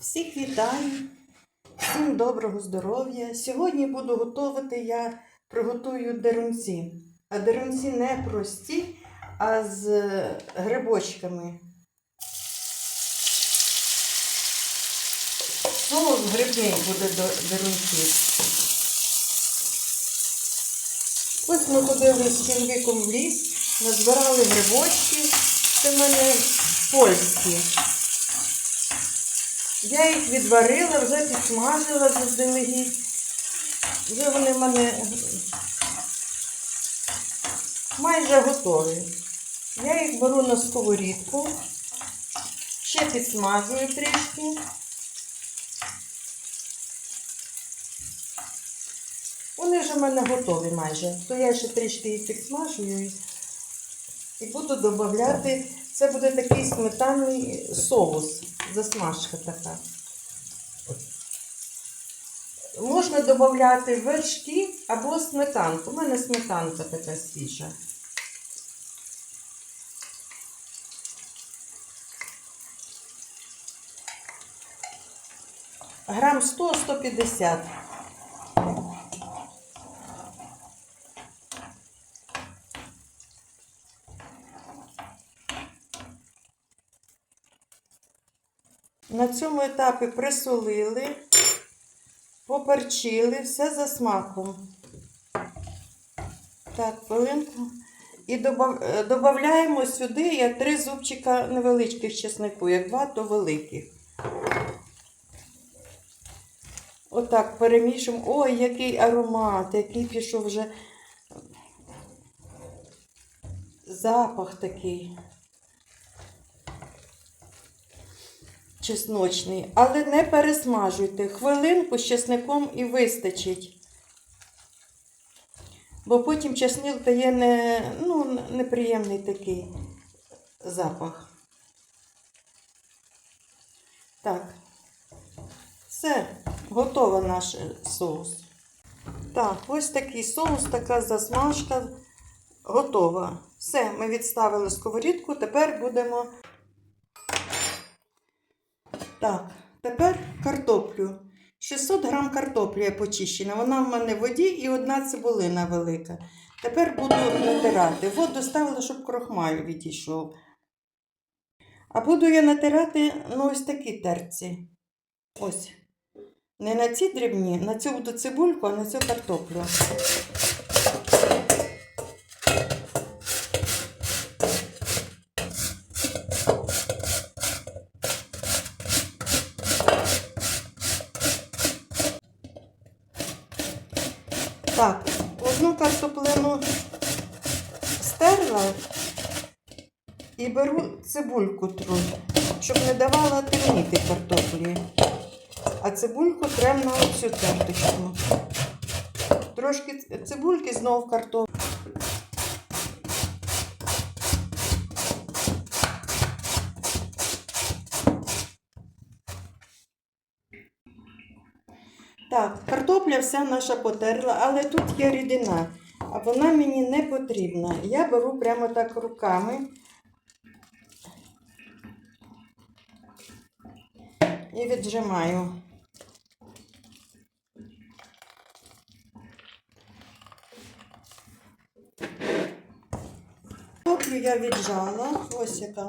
Всіх вітаю, всім доброго здоров'я. Сьогодні буду готувати, я приготую дерунці. А дерунці не прості, а з грибочками. Соус грибний буде до дерунців. Ось ми ходили з чоловіком в ліс, назбирали грибочки. Це в мене польські. Я їх відварила, вже підсмажила заздалегідь. Вже вони в мене майже готові. Я їх беру на сковорідку, ще підсмажую трішки. Вони вже в мене готові майже. То я ще трішки їх підсмажую і- буду додати. Це буде такий сметанний соус, засмажка така. Можна додати вершки або сметанку. У мене сметанка така свіжа. Грам 100-150. На цьому етапі присолили, поперчили, все за смаком. Так, хвилинку. І додаємо сюди я три зубчика невеличких чеснику, як два, то великих. Отак перемішуємо. Ой, який аромат, який пішов вже запах такий. Чесночний, але не пересмажуйте. Хвилинку з чесником і вистачить. Бо потім чесник дає не, ну, неприємний такий запах. Так, все, готово наш соус. Так, ось такий соус, така засмажка готова. Все, ми відставили сковорідку, тепер будемо так, тепер картоплю. 600 грам картоплі я почищена. Вона в мене в воді і одна цибулина велика. Тепер буду натирати. Воду ставила, щоб крохмаль відійшов. А буду я натирати ну, ось такі терці. Ось. Не на ці дрібні, на цю буду цибульку, а на цю картоплю. Так, одну картоплину стерла і беру цибульку тру, щоб не давала темніти картоплі. А цибульку трем на оцю терточку. Трошки цибульки знов картоплю. Так, картопля вся наша потерла, але тут є рідина, а вона мені не потрібна. Я беру прямо так руками і віджимаю. Картоплю я віджала, ось яка.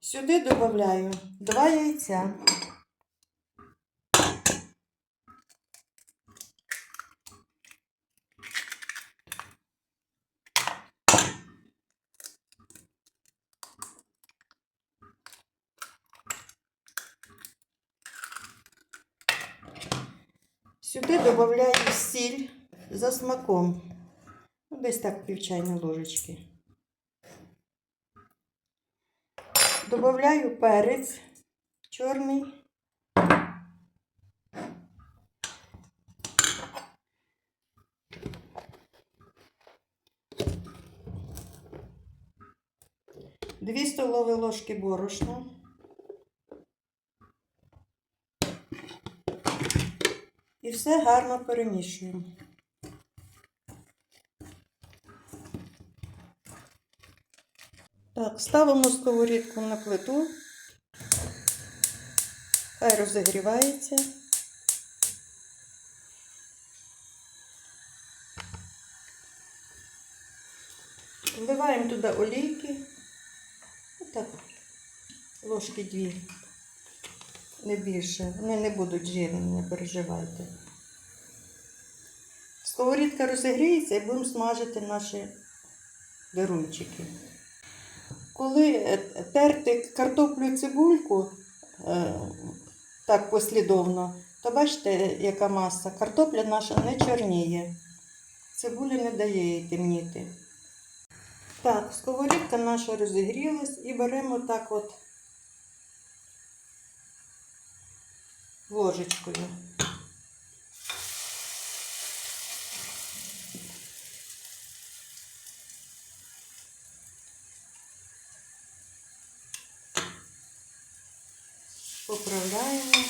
Сюди додаю два яйця. Сюди додаю сіль за смаком. Ну, Десь так пів чайної ложечки. Добавляю перець чорний. Дві столові ложки борошна. І все гарно перемішуємо. Так, ставимо сковорідку на плиту. Хай розігрівається. Вливаємо туди олійки. Отак. Ложки дві. Не більше. Вони не будуть жирні, не переживайте. Сковорідка розігріється і будемо смажити наші дерунчики. Коли е, терти картоплю і цибульку е, так послідовно, то бачите, яка маса. Картопля наша не чорніє. Цибуля не дає їй темніти. Так, сковорідка наша розігрілась і беремо так от ложечкою. Поправляємо.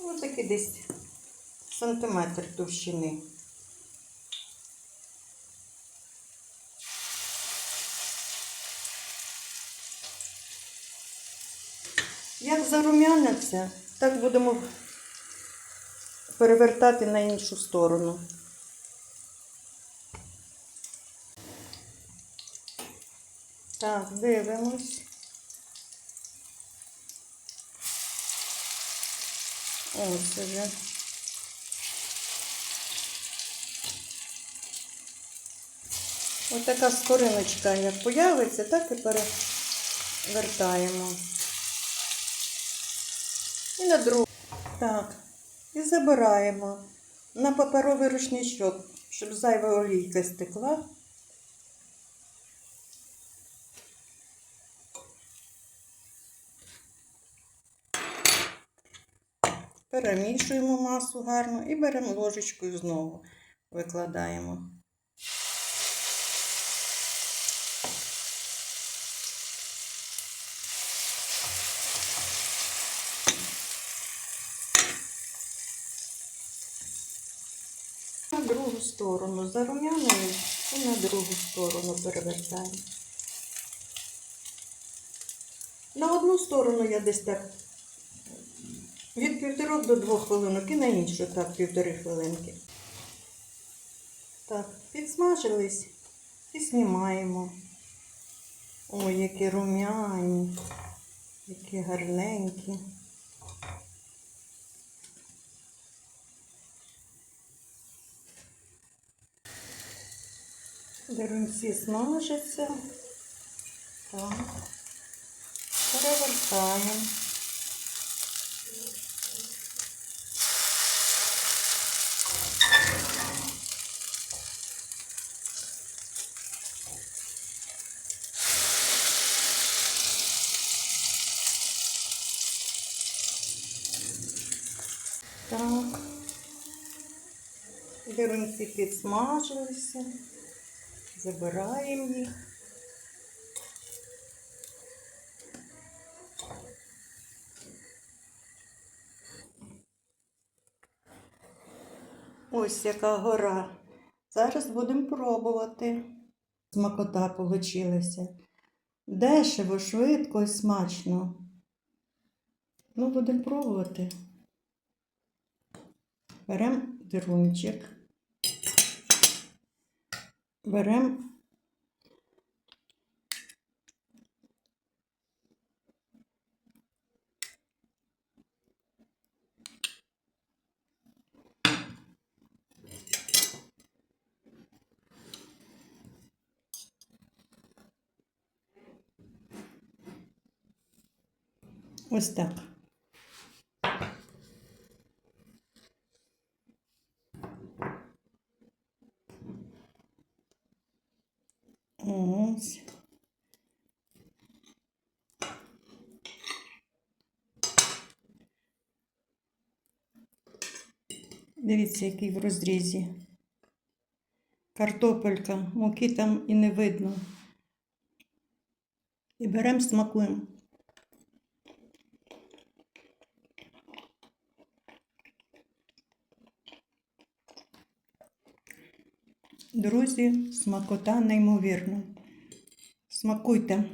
Ось таки десь сантиметр товщини. Як зарум'яниться, так будемо перевертати на іншу сторону. Так, дивимось. Ось уже. Ось така скориночка, як появиться, так і перевертаємо. І на другу. Так. І забираємо на паперовий рушничок, щоб зайва олійка стекла. Перемішуємо масу гарно і беремо ложечкою знову викладаємо. На другу сторону зарум'яною і на другу сторону перевертаємо. На одну сторону я десь так від півтори до двох хвилинок і на іншу так півтори хвилинки. Так, підсмажились і знімаємо. Ой, які рум'яні, які гарненькі. Дерунці смажаться. Так. Перевертаємо. Так. Дерунці підсмажилися. Забираємо їх. Ось яка гора. Зараз будемо пробувати. Смакота получилася. Дешево, швидко і смачно. Ну, будемо пробувати. Беремо дирунчик. Беремо ось так. Ось. Дивіться, який в розрізі. картопелька, муки там і не видно. І беремо смакуємо. Друзі, смакота неймовірна. Смакуйте.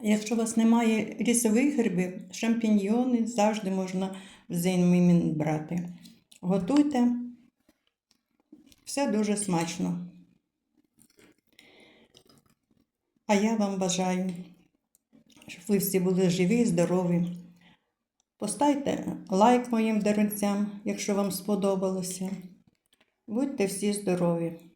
Якщо у вас немає лісових грибів, шампіньйони завжди можна взаємін брати. Готуйте. Все дуже смачно. А я вам бажаю, щоб ви всі були живі і здорові. Поставте лайк моїм дарунцям, якщо вам сподобалося. Будьте всі здорові!